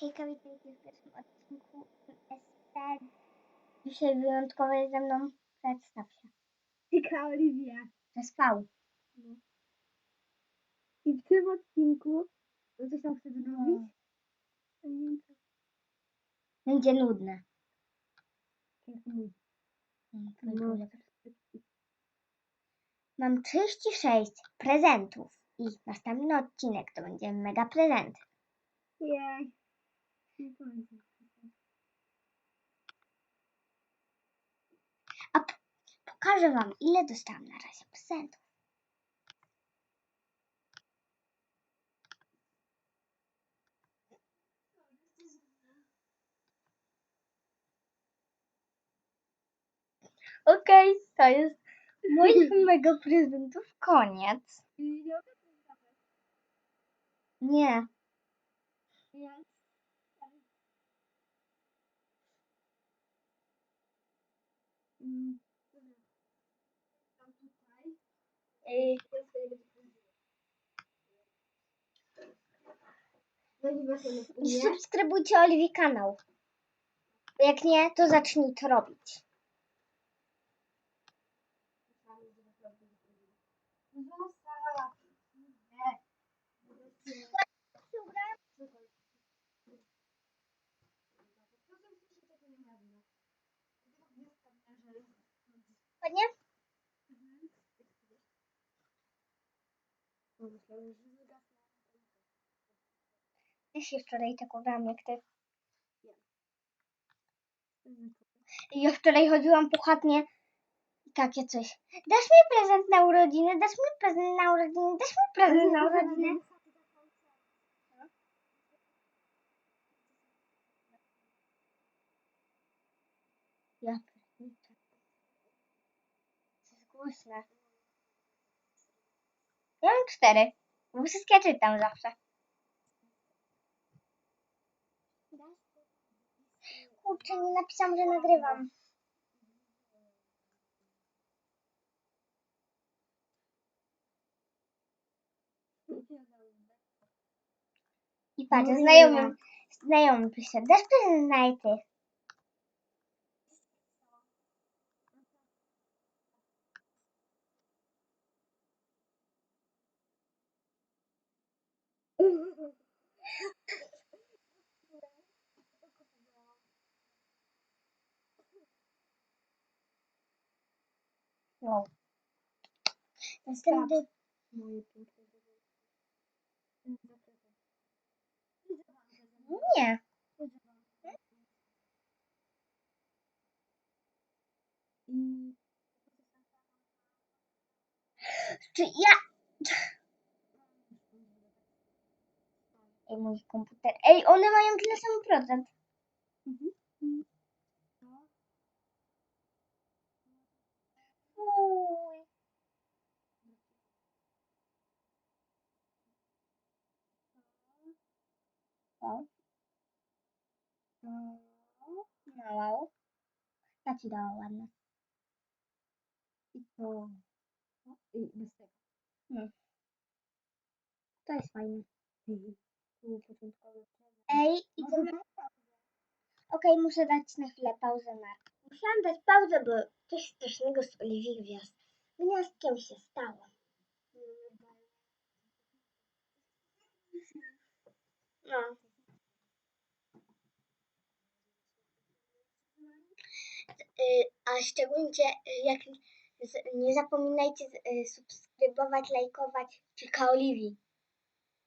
Hejka, witajcie w pierwszym odcinku SP. Dzisiaj wyjątkowo jest ze mną przedstaw się. Hejka, Oliwia. Przez V. I w tym odcinku, no coś tam chcę No. zrobić? Wiem, co- Będzie nudne. No, trójkąt. Mam 36 prezentów i następny odcinek to będzie mega prezent. Jej. Pamiętam. A pokażę wam ile dostałam na razie prezentów. Okej, to jest moich mega prezentów. Koniec. Nie Nie. Ja. Mm. Tam tutaj. Ej, się I nie? subskrybujcie Oliwi kanał. Jak nie, to zacznij to robić. Zostaw. Ja się wczoraj tak ubrałam jak ty. I ja wczoraj chodziłam po chatnie i takie coś. Dasz mi prezent na urodziny, dasz mi prezent na urodziny, dasz mi prezent na urodziny. Ja pierniczę. To jest głośne. Ja mam cztery. Bo wszystkie czytam zawsze. Kurczę, nie napisałam, że nagrywam. I patrz, No znajomy, znajomy pisze, dasz prezent na ty. Wow. Następny, Moje piękne nie. Czy ja... Ej, mój komputer. Ej, one mają tyle samo procent. Uj. Wow. No, wow. Ja ci dała ładne. I to. I bez tego. To jest fajne. To był początkowy. Ej, i to... Okej, muszę dać na chwilę pauzę na... Musiałam dać pauzę, bo coś strasznego z Oliwii Gwiazd. Gniazdkiem się stało. No. Y, A szczególnie jak z- nie zapominajcie y, subskrybować, lajkować Czyka Oliwii.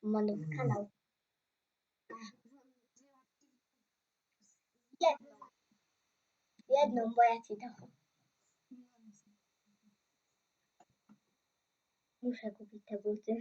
Ma nowy kanał. Jedną. Jedną, bo ja ci dam. Muszę kupić te buty.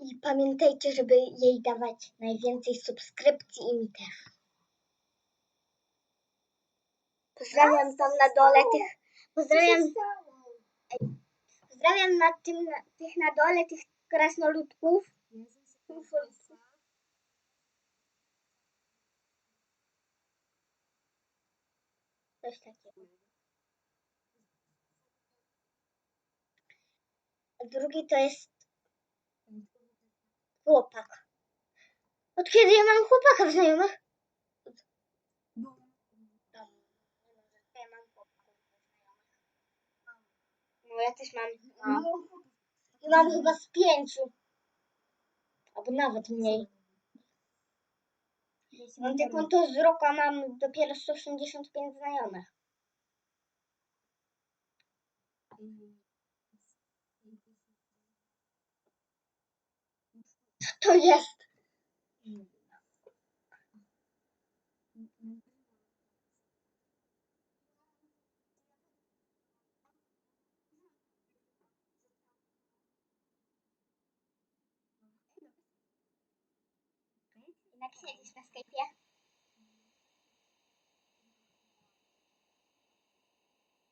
I pamiętajcie, żeby jej dawać najwięcej subskrypcji i mi też. Pozdrawiam tam na dole tych. Pozdrawiam, pozdrawiam na tym, na, tych na dole tych krasnoludków. Coś takiego. Drugi to jest chłopak. Od kiedy ja mam chłopaka w znajomych? Ja mam w znajomych. No ja też mam. I mam chyba z pięciu. Albo nawet mniej. Mam te konto z roku, a mam dopiero 185 znajomych. To jest? Jak siedzisz na Skype'ie?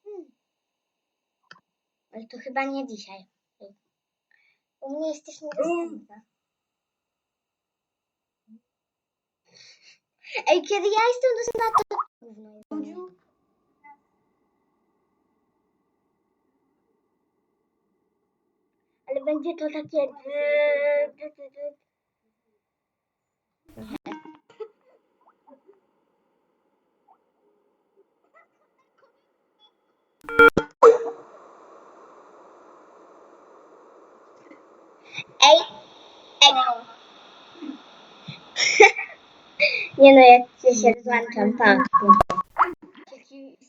Hmm. Ale to chyba nie dzisiaj. U mnie jesteś niedostępna. Ej, kiedy ja jestem dostępna, to gówno jest. Ale będzie to takie... Ej, ej. Nie no, jak cię się rozłączam, tak.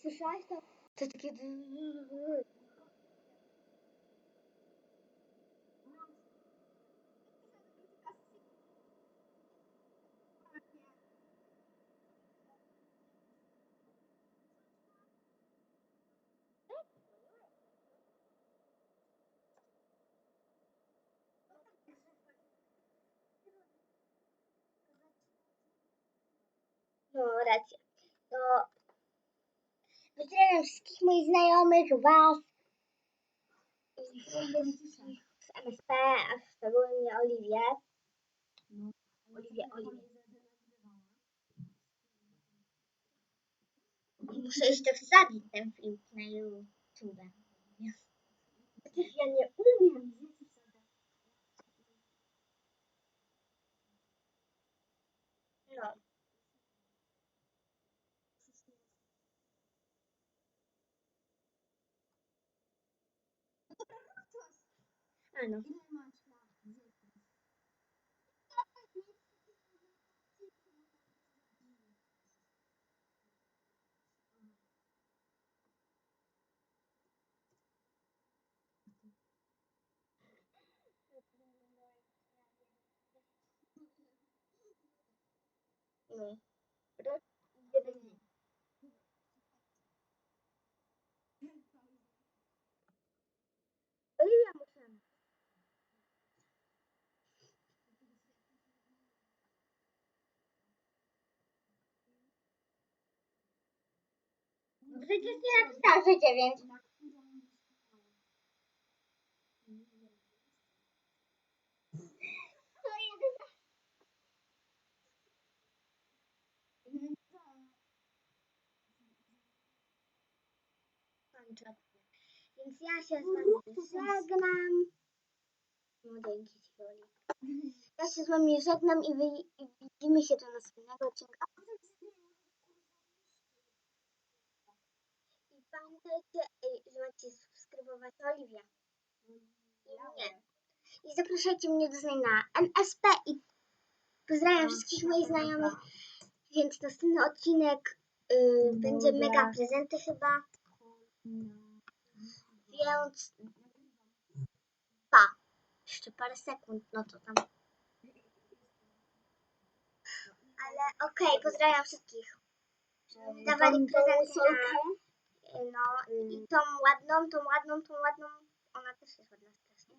Słyszałaś to? To takie... No. To pozdrawiam wszystkich moich znajomych, was, z MSP, a szczególnie Oliwię. Oliwię, Oliwię. I muszę jeszcze wsadzić ten film na YouTube. Ja nie umiem. Ano. No. Rok Przecież nie napisałam, że dziewięć. Więc ja się z wami żegnam. No dzięki ci, Oli. Ja się z wami żegnam i, wy, i widzimy się do następnego odcinka. I pamiętajcie, że macie subskrybować Oliwię. I mnie. I zapraszajcie mnie do znajomych na NSP i pozdrawiam wszystkich moich znajomych. Więc następny odcinek y, będzie mega prezenty chyba. Więc pa. Jeszcze parę sekund, no to tam. Ale okej, pozdrawiam wszystkich. Dawali prezenty na, no i tą ładną, tą ładną, tą ładną. Ona też jest ładna strasznie.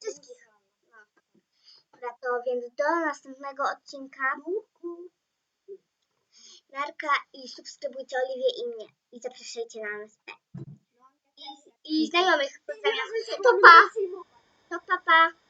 Wszystkich. No. Dobra, to więc do następnego odcinka. Narka i subskrybujcie Oliwię i mnie. I zapraszajcie na MSP. I, i znajomych pozdrawiam. To pa. To pa pa.